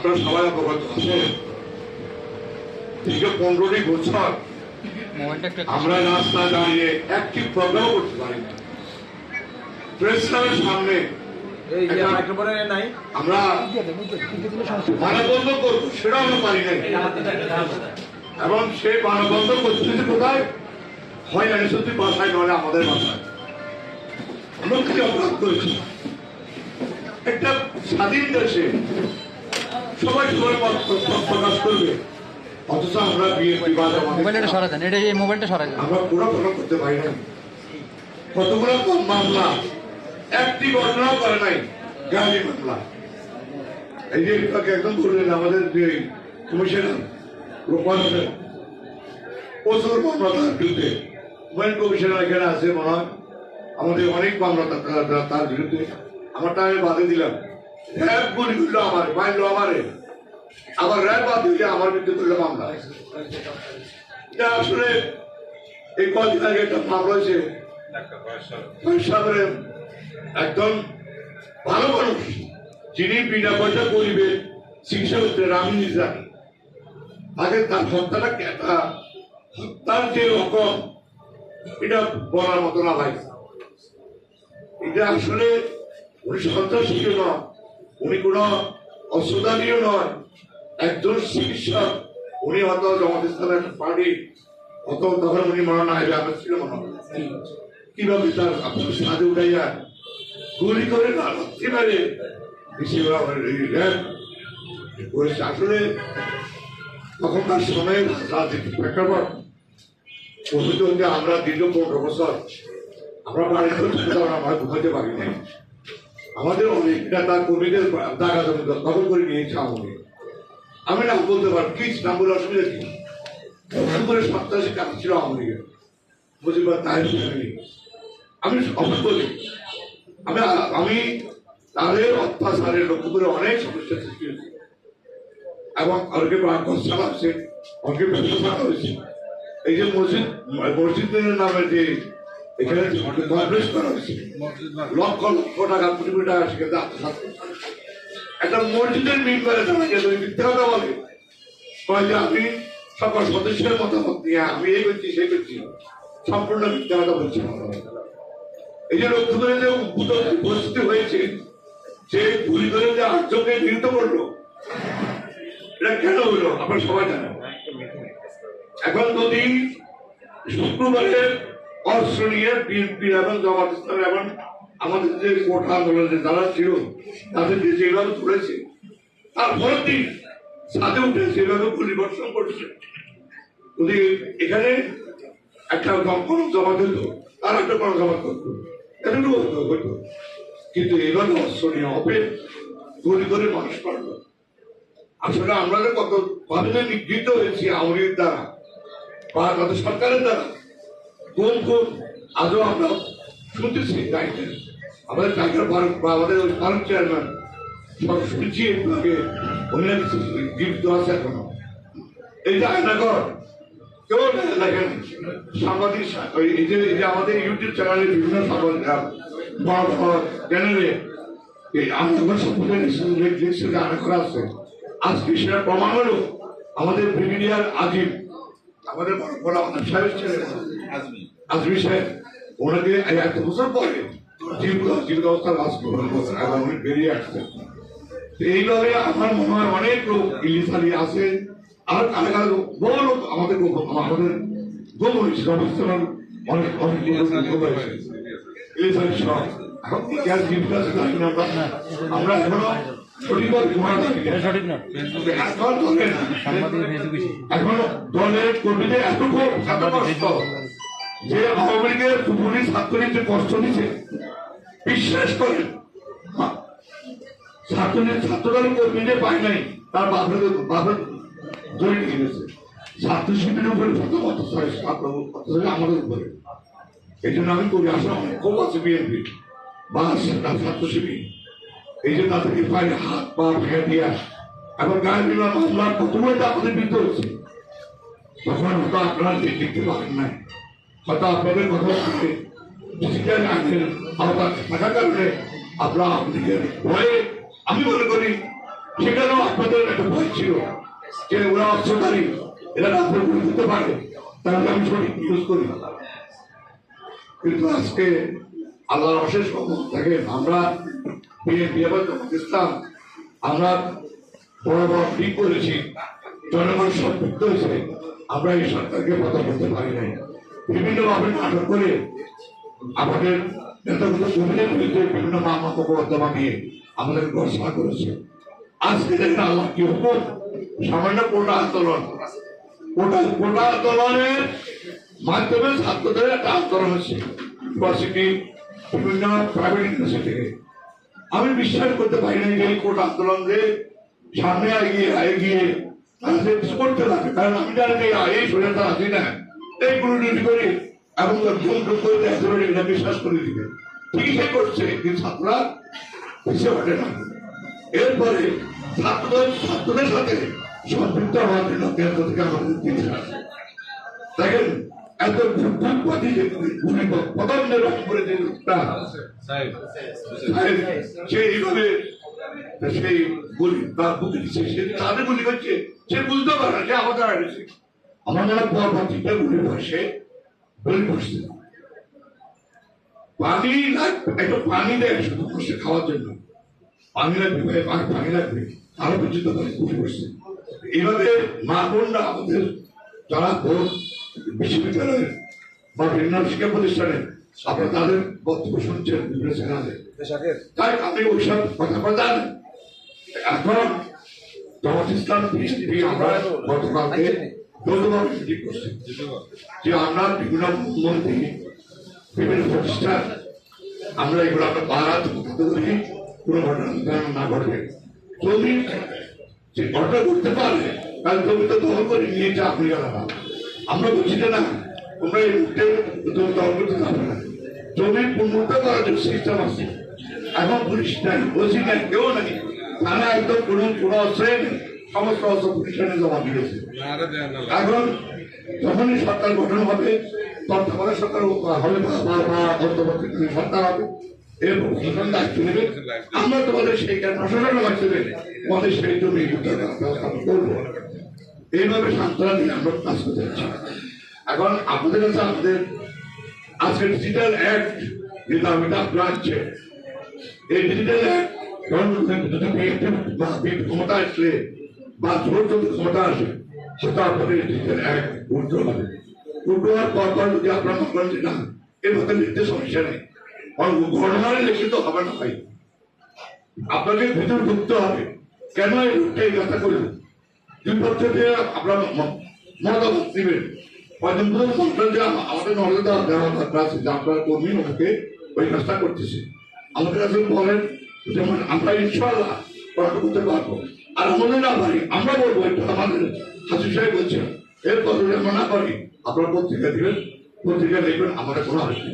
আপনারা সবাই অবগত আছেন। দীর্ঘ পনেরোটি বছর আমরা রাস্তায় দাঁড়িয়ে একটি প্রোগ্রাম করতে পারি না। প্রেস ক্লাবের সামনে আমরা করব আমরা পারি নাই। এবং সেই করতেছে কোথায়? হয় না সত্যি বাসায় নয় আমাদের বাসায়। আমরা কি অপরাধ করেছি? একটা স্বাধীন দেশে সবাই সবার মত প্রকাশ করবে? অথচ আমরা বিয়ে বিবাদ মোবাইলটা সরা দেন এটা এই মোবাইলটা সরা দেন আমরা পুরো করতে পারি না কতগুলো কম মামলা একটি ঘটনাও করে নাই গালি মামলা। এই যে একদম বললেন আমাদের যে কমিশনার রূপান প্রচুর মামলা তার বিরুদ্ধে ওয়েন কমিশনার এখানে আছে মনে হয় আমাদের অনেক মামলা তার- বিরুদ্ধে। আমারটা আমি বাদে দিলাম। র্যাব গুলি আমার মাইলো আমারে। আবার র্যাব বাদ দিলে আমার বিরুদ্ধে করল মামলা। এটা আসলে এই কদিন আগে একটা মামলা হয়েছে। একদম ভালো মানুষ। যিনি বিনা পয়সা করিবে চিকিৎসা করতে আমি আগে তার হত্যাটা হত্যার যে রকম, এটা বলার মতো না ভাই। এটা আসলে উনি সন্ত্রাসীও নয় উনি কোন অস্ত্রদানীয় নয়, একজন চিকিৎসক। উনি হয়তো জমাত ইসলামের পার্টি অত তখন উনি মনে না হবে আমার ছিল মনে হয় কীভাবে তার আপনার সাথে উঠাইয়া গুলি করে না করেছে আসলে তখনকার সময়ে রাজনীতি প্রেক্ষাপট, প্রকৃত আমরা দীর্ঘ পনেরো বছর আমরা বাড়িতে ঘুমাতে পারি নাই। আমাদের অনেক নেতা কর্মীদের জায়গা জমি দখল করে নিয়েছে আমাদের আমি নাম বলতে পারব কি নাম বলে অসুবিধা কি? প্রথম করে সপ্তাহে কাজ ছিল আমাদের মুজিবার তাই ফ্যামিলি আমি অবাক বলি আমি আমি তাদের অত্যাচারের লক্ষ্য করে অনেক সমস্যা সৃষ্টি হয়েছে। এবং অনেকে কষ্ট চালাচ্ছে অনেকে ব্যবসা হয়েছে। এই যে মসজিদ, মসজিদের নামে যে এখানে হয়েছে। একটা যে আমি সকল সদস্যের মতামত নিয়ে আমি এই করছি, সেই করছি। সম্পূর্ণ মিথ্যা বলছি। এই যে লক্ষ্য করে যে উদ্ভূত পরিস্থিতি হয়েছে, যে গুলি করে যে আটজনকে নিহত করল, এটা কেন হলো? আপনারা সবাই জানেন। এখন যদি শুক্রবারে অস্ত্র নিয়ে বিএনপি এবং জামাত ইসলাম এবং আমাদের যে আন্দোলনে যারা ছিল তাদেরকে যেভাবে তুলেছে তারপরের দিন সাথে উঠে সেভাবে পরিবর্তন করছে। যদি এখানে একটা কোনো জমা দিত আর একটা কোনো জমা করতো এটুকু হতো হতো কিন্তু এভাবে অস্ত্র নিয়ে হবে গুলি করে মানুষ পারল আসলে আমরা কত ভাবে নিগৃহীত হয়েছি আওয়ামীর দ্বারা বা তাদের সরকারের দ্বারা কোন কোন আজও আমরা শুনতেছি আমাদের টাইগার ভারত বা আমাদের ওই ভারত চেয়ারম্যান সব শুনছি একটু আগে জীবিত আছে এখনও। এই যে আয়নাগর কেউ দেখেন? সাংবাদিক এই যে এই যে আমাদের ইউটিউব চ্যানেলে বিভিন্ন সাংবাদিক চ্যানেলে এই আন্দোলন সম্পর্কে লিখছে যে আনা করা আছে। আজকে সেটা প্রমাণ হলো আমাদের ব্রিগেডিয়ার আজিম, আমাদের বড় বড় সাহেব ছিলেন আজমি সাহেব ওনাকে এত বছর পরে জীবিত অবস্থা করছেন উনি বেরিয়ে আসছেন। এইভাবে আমার মনে হয় অনেক লোক ইলিশ আলী আছে আর কারা লোক বহু লোক আমাদের আমাদের গোমনী অবস্থান অনেক অনেক লোক ইলিশ আলী সব। এখন কি আর জীবিত আছে জানি না আমরা এখনও এখন দলের কর্মীদের এত কষ্ট। যে আওয়ামী লীগের পুলিশ ছাত্রলীগ যে কষ্ট দিচ্ছে বিশ্বাস করেন ছাত্রলীগ ছাত্রদল কর্মীদের পায় নাই, তার বাপের বাপের ধরে নিয়ে গেছে। ছাত্র শিবিরের উপরে আমাদের উপরে। এই জন্য আমি করি আসলে অনেক ক্ষোভ আছে বিএনপি। বা ছাত্র শিবির। এই যে তাদেরকে পায়ে হাত, পা ভেঙে দিয়া এবং গায়ে বিমান মামলার কতগুলো আমাদের বিরুদ্ধে হচ্ছে। তখন আপনারা দেখতে পারেন নাই। হয়তো আপনাদের কথা কারণে আপনারা আমাদের ভয়ে, আমি মনে করি সেখানেও আপনাদের একটা ভয় ছিল যে ওরা অস্ত্রধারী, এরা গুলি করতে পারে আমি সঠিক ইউজ করি। কিন্তু আজকে আল্লাহর অশেষ রহমত থাকে আমরা ইসলাম, আমরা বড় বড় ঠিক করেছি জনগণ সম্পৃক্ত হয়েছে, আমরা এই সরকারকে কথা বলতে পারি নাই। বিভিন্নভাবে নাটক করে আমাদের নেতাগুলো জমিনের বিরুদ্ধে বিভিন্ন মামলা মোকদ্দমা নিয়ে আমাদের ঘোষণা করেছে। আজকে দেখেন আল্লাহ কি হুকুম সামান্য কোটা আন্দোলন। কোটা কোটা আন্দোলনের মাধ্যমে ছাত্রদের একটা আন্দোলন হচ্ছে। ইউনিভার্সিটি বিভিন্ন প্রাইভেট ইউনিভার্সিটি আমি বিশ্বাস করতে পারি না যে এই কোটা আন্দোলন যে সামনে এগিয়ে এগিয়ে তারা করতে লাগে কারণ আমি জানি এই শরীরে আছি না। এই ডিউটি করি এবং ঘুম ঘুম করে একেবারে এটা বিশ্বাস করে দিবে ঠিকই সে করছে কিন্তু ছাত্ররা পিছিয়ে ওঠে না। এরপরে ছাত্রদের ছাত্রদের সাথে সম্পৃক্ত হওয়ার জন্য কেন্দ্র থেকে আমাদের দিতে দেখেন এত ভূপতি যে নির্বাচন করে যে লোকটা সে এইভাবে সেই গুলি বা বুকে সে তাদের গুলি করছে সে বুঝতে পারে যে আমাদের আড়েছে আমার হয় পরবর্তীটা গুলি বসে গুলি বসছে পানি লাগবে একটু পানি দেয় শুধু বসে খাওয়ার জন্য। পানি লাগবে ভাই পানি লাগবে। আরও পর্যন্ত পানি গুলি বসছে এইভাবে মা বোনরা আমাদের যারা বোন বিশ্ববিদ্যালয়ের বা বিভিন্ন শিক্ষা প্রতিষ্ঠানে আপনারা তাদের বক্তব্য শুনছেন বিভিন্ন চ্যানেলে। তাই আমি ওইসব কথা জানি এখন জামাত ইসলাম আমরা গতকালকে করছি যে আমরা বিভিন্ন মন্ত্রী বিভিন্ন প্রতিষ্ঠান, আমরা এগুলো আমরা করতে করি কোনো ঘটনা না ঘটবে জমি যে ঘটনা করতে পারবে কারণ জমি তো দখল করে নিয়েছে আপনি আমরা যে না, তোমরা এই মুহূর্তে জমি দখল করতে পারবে না। জমি উন্নত করার জন্য সিস্টেম আছে। এখন পুলিশ নাই, ওসি নাই, কেউ নাই। থানা একদম কোনো কোনো অস্ত্রে নেই। সমস্ত অস্ত্র পুলিশে জমা দিয়েছে এখন যখনই সরকার গঠন হবে তত্ত্বাবধায়ক সরকার হবে বা অন্তর্বর্তীকালীন সরকার হবে এরপর প্রশাসন দায়িত্ব নেবে। আমরা তোমাদের সেই প্রশাসন দায়িত্ব নেবে তোমাদের সেই এই করব। এইভাবে সান্ত্বনা নিয়ে আমরা কাজ করতে যাচ্ছি। এখন আপনাদের কাছে আমাদের আজকে ডিজিটাল অ্যাক্ট যেটা আমি আপনারা আছে এই ডিজিটাল অ্যাক্ট ক্ষমতা আসলে বা হবে। হবে না আপনাকে ভিতর ঢুকতে হবে। কেন এই লোকটা এই কথা করল দুই পক্ষ থেকে আপনার মতামত যে আমাদের দেওয়া দরকার আছে, যে আপনার কর্মী আমাকে ওই কাজটা করতেছে। আমাদের কাছে বলেন, যেমন আমরা ইনশাল্লাহ করতে পারব। আর মনে না পারি আমরা বলব, এটা আমাদের হাসি সাহেব বলছেন এর কথা আমরা না পারি আপনারা পত্রিকা দিবেন, পত্রিকা দেখবেন, আমাদের কোনো আসবে